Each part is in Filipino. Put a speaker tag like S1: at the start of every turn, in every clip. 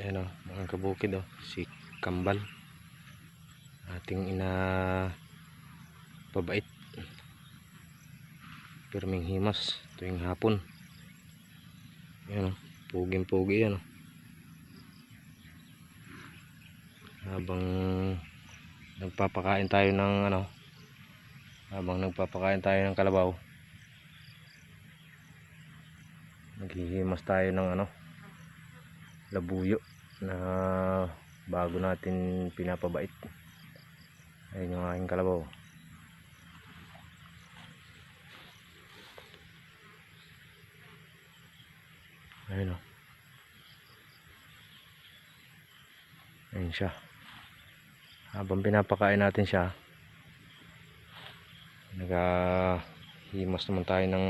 S1: Ayan o, mga kabukid o, si Kambal. Ating ina pabait. Pirming himas tuwing hapon. Ayan o, puging-pugi yan o. Habang nagpapakain tayo ng ano, habang nagpapakain tayo ng kalabaw. Naghihimas tayo ng ano, labuyo na bago natin pinapabait. Ayun yung aking kalabaw. Ayun o ayun siya. Habang pinapakain natin siya nagahimas naman tayo ng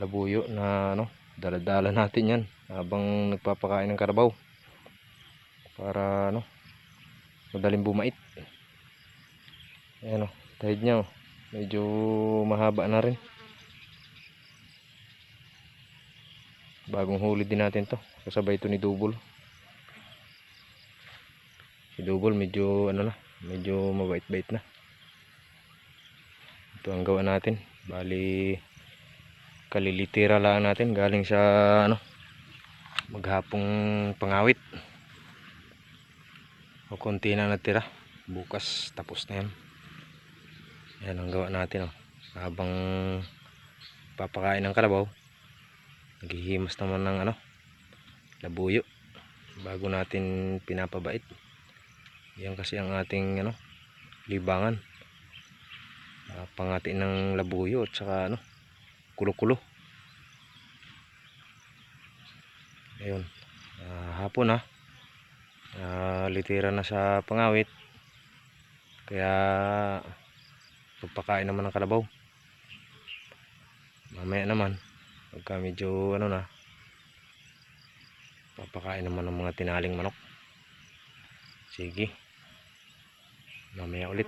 S1: labuyo na ano daladala natin yan habang nagpapakain ng karabaw. Para ano madaling bumait. Ayan o tahid niya o medyo mahaba na rin. Bagong huli din natin to. Kasabay ito ni Double si Double medyo ano na medyo mabait-bait na. Ito ang gawa natin. Bali kalilitira lang natin galing sa ano maghapong pangawit. O konti na natira. Bukas tapos na yan. Yan ang gawa natin oh. habang papakain ng kalabaw naghihimas naman ng ano labuyo. Bago natin pinapabait. Yan kasi ang ating ano libangan. Uh, pangati ng labuyo at saka ano kulo-kulo. Ayun. Ah, hapon na Ah, litira na sa pangawit. Kaya pagpakain naman ng kalabaw. Mamaya naman pagka medyo ano na papakain naman ng mga tinaling manok. Sige. Mamaya ulit